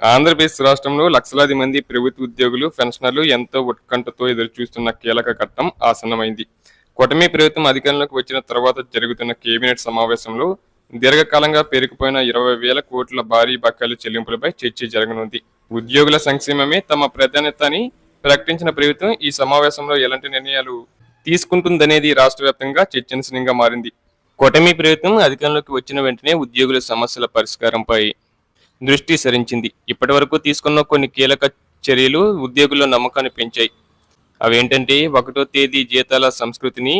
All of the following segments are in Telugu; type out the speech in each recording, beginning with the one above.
ఆంధ్రప్రదేశ్ రాష్ట్రంలో లక్షలాది మంది ప్రభుత్వ ఉద్యోగులు పెన్షనర్లు ఎంతో ఉత్కంఠతో ఎదురుచూస్తున్న కీలక ఘట్టం ఆసన్నమైంది. కూటమి ప్రభుత్వం అధికారంలోకి వచ్చిన తర్వాత జరుగుతున్న కేబినెట్ సమావేశంలో దీర్ఘకాలంగా పేరుకుపోయిన ఇరవై వేల కోట్ల భారీ బకాయిల చెల్లింపులపై చర్చ జరగనుంది. ఉద్యోగుల సంక్షేమమే తమ ప్రాధాన్యత అని ప్రకటించిన ప్రభుత్వం ఈ సమావేశంలో ఎలాంటి నిర్ణయాలు తీసుకుంటుందనేది రాష్ట్ర వ్యాప్తంగా చర్చనీయంగా మారింది. కూటమి ప్రభుత్వం అధికారంలోకి వచ్చిన వెంటనే ఉద్యోగుల సమస్యల పరిష్కారంపై దృష్టి సరించింది ఇప్పటి వరకు తీసుకున్న కొన్ని కీలక చర్యలు ఉద్యోగుల నమ్మకాన్ని పెంచాయి. అవేంటంటే ఒకటో తేదీ జీతాల సంస్కృతిని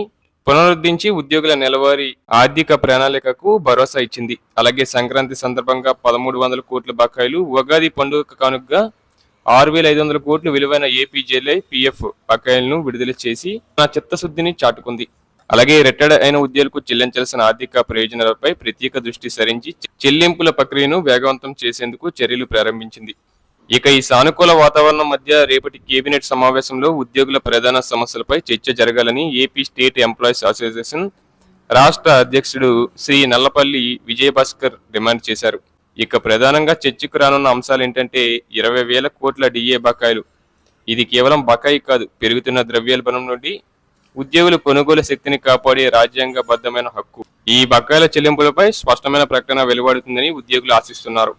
పునరుద్ధరించి ఉద్యోగుల నెలవారీ ఆర్థిక ప్రణాళికకు భరోసా ఇచ్చింది. అలాగే సంక్రాంతి సందర్భంగా పదమూడు వందల కోట్ల బకాయిలు ఉగాది పండుగ కానుకగా ఆరు వేల ఐదు వందల కోట్లు విలువైన ఏపీజేలై పిఎఫ్ బకాయిలను విడుదల చేసి నా చిత్తశుద్ధిని చాటుకుంది. అలాగే రిటైర్డ్ అయిన ఉద్యోగులకు చెల్లించాల్సిన ఆర్థిక ప్రయోజనాలపై ప్రత్యేక దృష్టి సరించి చెల్లింపుల ప్రక్రియను వేగవంతం చేసేందుకు చర్యలు ప్రారంభించింది. ఇక ఈ సానుకూల వాతావరణం మధ్య రేపటి కేబినెట్ సమావేశంలో ఉద్యోగుల ప్రధాన సమస్యలపై చర్చ జరగాలని ఏపీ స్టేట్ ఎంప్లాయీస్ అసోసియేషన్ రాష్ట్ర అధ్యక్షుడు శ్రీ నల్లపల్లి విజయభాస్కర్ డిమాండ్ చేశారు. ఇక ప్రధానంగా చర్చకు రానున్న అంశాలు ఏంటంటే ఇరవై వేల కోట్ల డిఏ బకాయిలు. ఇది కేవలం బకాయి కాదు పెరుగుతున్న ద్రవ్యోల్బణం నుండి ఉద్యోగుల కొనుగోలు శక్తిని కాపాడే రాజ్యాంగబద్ధమైన హక్కు. ఈ బకాయిల చెల్లింపులపై స్పష్టమైన ప్రకటన వెలువడుతుందని ఉద్యోగులు ఆశిస్తున్నారు.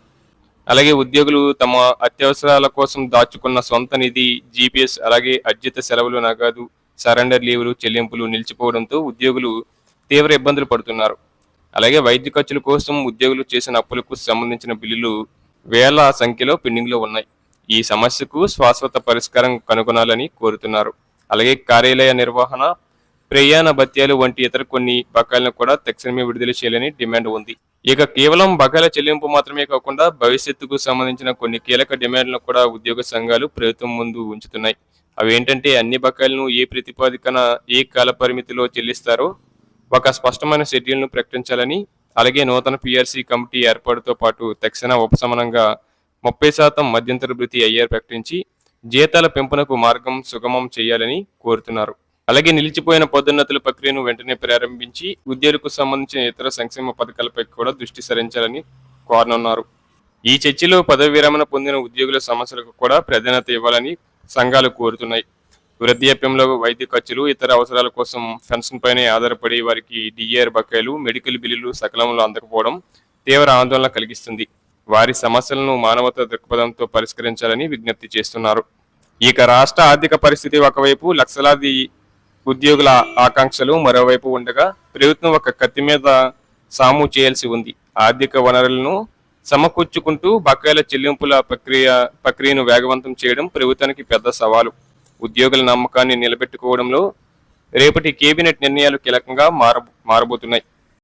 అలాగే ఉద్యోగులు తమ అత్యవసరాల కోసం దాచుకున్న సొంత నిధి జీపీఎస్ అలాగే అర్జిత సెలవులు నగదు సరెండర్ లీవులు చెల్లింపులు నిలిచిపోవడంతో ఉద్యోగులు తీవ్ర ఇబ్బందులు పడుతున్నారు. అలాగే వైద్య ఖర్చుల కోసం ఉద్యోగులు చేసిన అప్పులకు సంబంధించిన బిల్లులు వేల సంఖ్యలో పెండింగ్లో ఉన్నాయి. ఈ సమస్యకు శాశ్వత పరిష్కారం కనుగొనాలని కోరుతున్నారు. అలాగే కార్యాలయ నిర్వహణ ప్రయాణ భత్యాలు వంటి ఇతర కొన్ని బకాయిలను కూడా తక్షణమే విడుదల చేయాలని డిమాండ్ ఉంది. ఇక కేవలం బకాయిల చెల్లింపు మాత్రమే కాకుండా భవిష్యత్తుకు సంబంధించిన కొన్ని కీలక డిమాండ్లను కూడా ఉద్యోగ సంఘాలు ప్రభుత్వం ముందు ఉంచుతున్నాయి. అవి ఏంటంటే అన్ని బకాయిలను ఏ ప్రతిపాదికన ఏ కాల పరిమితిలో చెల్లిస్తారో ఒక స్పష్టమైన షెడ్యూల్ను ప్రకటించాలని అలాగే నూతన పిఆర్సీ కమిటీ ఏర్పాటుతో పాటు తక్షణ ఉపశమనంగా ముప్పై శాతం మధ్యంతర భృతి అయ్యారు ప్రకటించి జీతాల పెంపునకు మార్గం సుగమం చేయాలని కోరుతున్నారు. అలాగే నిలిచిపోయిన పదోన్నతుల ప్రక్రియను వెంటనే ప్రారంభించి ఉద్యోగులకు సంబంధించిన ఇతర సంక్షేమ పథకాలపై కూడా దృష్టి సారించాలని కోరనున్నారు. ఈ చర్చలో పదవి విరమణ పొందిన ఉద్యోగుల సమస్యలకు కూడా ప్రాధాన్యత ఇవ్వాలని సంఘాలు కోరుతున్నాయి. వృద్ధాప్యంలో వైద్య ఖర్చులు ఇతర అవసరాల కోసం పెన్షన్ పైనే ఆధారపడి వారికి డిఆర్ బకాయిలు మెడికల్ బిల్లులు సకలంలో అందకపోవడం తీవ్ర ఆందోళన కలిగిస్తుంది. వారి సమస్యలను మానవతా దృక్పథంతో పరిష్కరించాలని విజ్ఞప్తి చేస్తున్నారు. ఇక రాష్ట్ర ఆర్థిక పరిస్థితి ఒకవైపు లక్షలాది ఉద్యోగుల ఆకాంక్షలు మరోవైపు ఉండగా ప్రభుత్వం ఒక కత్తి మీద సాము చేయాల్సి ఉంది. ఆర్థిక వనరులను సమకూర్చుకుంటూ బకాయిల చెల్లింపుల ప్రక్రియ ప్రక్రియను వేగవంతం చేయడం ప్రభుత్వానికి పెద్ద సవాలు. ఉద్యోగుల నమ్మకాన్ని నిలబెట్టుకోవడంలో రేపటి కేబినెట్ నిర్ణయాలు కీలకంగా మార మారబోతున్నాయి.